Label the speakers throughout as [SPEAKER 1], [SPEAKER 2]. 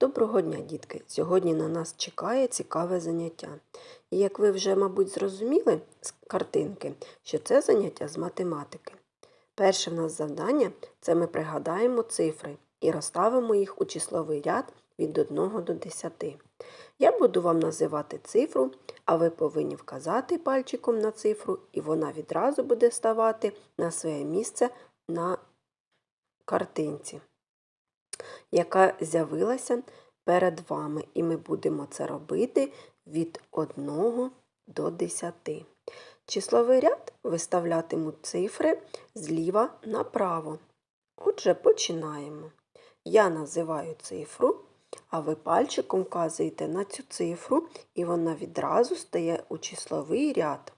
[SPEAKER 1] Доброго дня, дітки! Сьогодні на нас чекає цікаве заняття. І як ви вже, мабуть, зрозуміли з картинки, що це заняття з математики. Перше в нас завдання це ми пригадаємо цифри і розставимо їх у числовий ряд від 1 до 10. Я буду вам називати цифру, а ви повинні вказати пальчиком на цифру, і вона відразу буде ставати на своє місце на картинці яка з'явилася перед вами, і ми будемо це робити від 1 до 10. Числовий ряд виставлятимуть цифри зліва направо. Отже, починаємо. Я називаю цифру, а ви пальчиком вказуєте на цю цифру, і вона відразу стає у числовий ряд.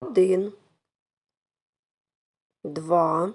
[SPEAKER 1] 1, 2,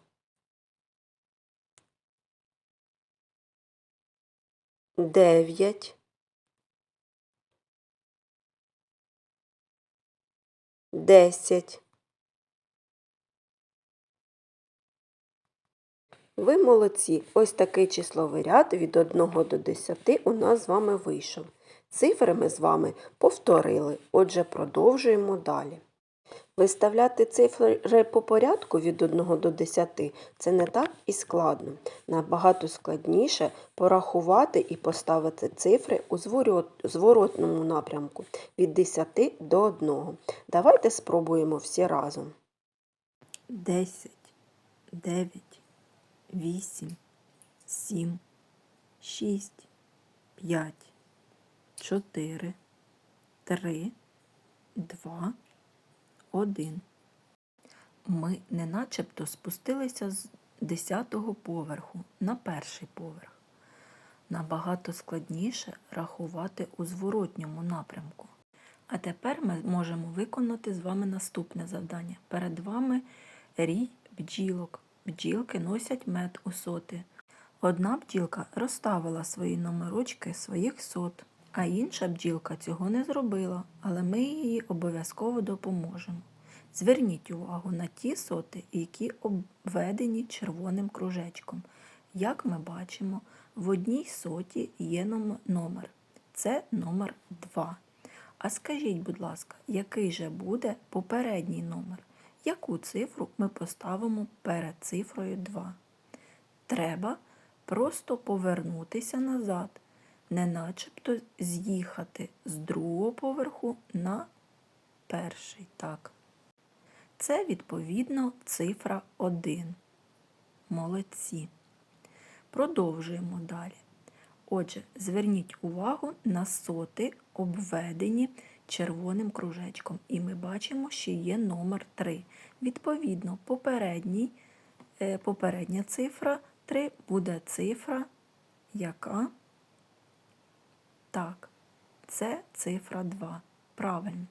[SPEAKER 1] Дев'ять, десять. Ви молодці. Ось такий числовий ряд від 1 до 10 у нас з вами вийшов. Цифри ми з вами повторили, отже, продовжуємо далі. Виставляти цифри по порядку від 1 до 10 це не так і складно. Набагато складніше порахувати і поставити цифри у зворотному напрямку від 10 до 1. Давайте спробуємо всі разом.
[SPEAKER 2] 10, 9, 8, 7, 6, 5, 4, 3, 2, 1. Ми не начебто спустилися з 10-го поверху на перший поверх. Набагато складніше рахувати у зворотньому напрямку. А тепер ми можемо виконати з вами наступне завдання. Перед вами рій бджілок. Бджілки носять мед у соти. Одна бджілка розставила свої номерочки своїх сот, а інша бджілка цього не зробила, але ми їй обов'язково допоможемо. Зверніть увагу на ті соти, які обведені червоним кружечком. Як ми бачимо, в одній соті є номер. Це номер 2. А скажіть, будь ласка, який же буде попередній номер? Яку цифру ми поставимо перед цифрою 2? Треба просто повернутися назад, не начебто з'їхати з другого поверху на перший. Так. Це, відповідно, цифра 1. Молодці. Продовжуємо далі. Отже, зверніть увагу на соти, обведені червоним кружечком. І ми бачимо, що є номер 3. Відповідно, попередній, е, попередня цифра 3 буде цифра, яка? Так, це цифра 2. Правильно.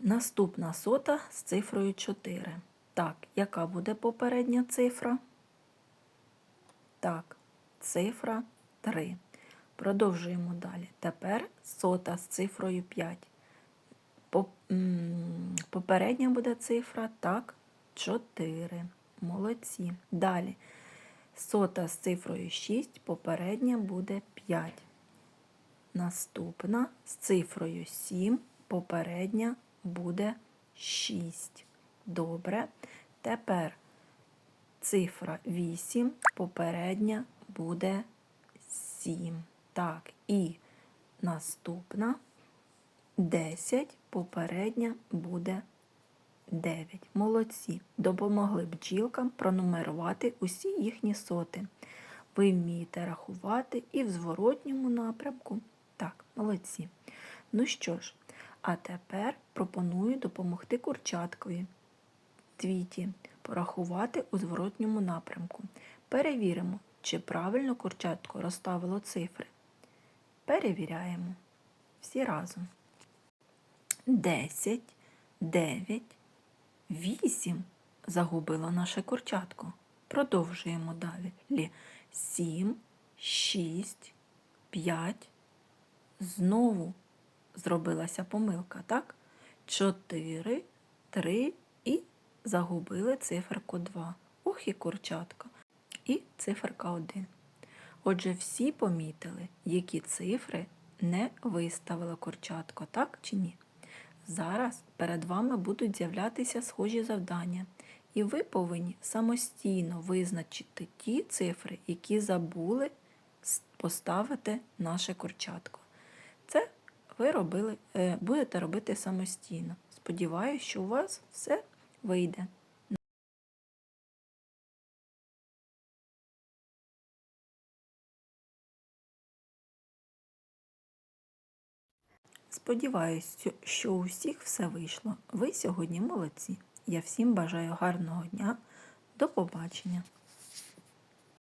[SPEAKER 2] Наступна сота з цифрою 4. Так, яка буде попередня цифра? Так, цифра 3. Продовжуємо далі. Тепер сота з цифрою 5. Попередня буде цифра, так, 4. Молодці. Далі. Сота з цифрою 6, попередня буде 5. Наступна з цифрою 7, попередня буде 6. Добре. Тепер цифра 8, попередня буде 7. Так, і наступна 10, попередня буде 9. Молодці. Допомогли бджілкам пронумерувати усі їхні соти. Ви вмієте рахувати і в зворотньому напрямку. Так, молодці. Ну що ж, а тепер пропоную допомогти курчаткові твіті порахувати у зворотньому напрямку. Перевіримо, чи правильно курчатко розставило цифри. Перевіряємо. Всі разом. 10, 9, 8 загубило наше курчатко. Продовжуємо далі. 7, 6, 5. Знову зробилася помилка, так? 4, 3 і загубили циферку 2. Ох і курчатка. І циферка 1. Отже, всі помітили, які цифри не виставила курчатко, так чи ні? Зараз перед вами будуть з'являтися схожі завдання, і ви повинні самостійно визначити ті цифри, які забули поставити наше курчатко. Ви робили, е, будете робити самостійно. Сподіваюсь, що у вас все вийде. Сподіваюсь, що у всіх все вийшло. Ви сьогодні молодці. Я всім бажаю гарного дня. До побачення.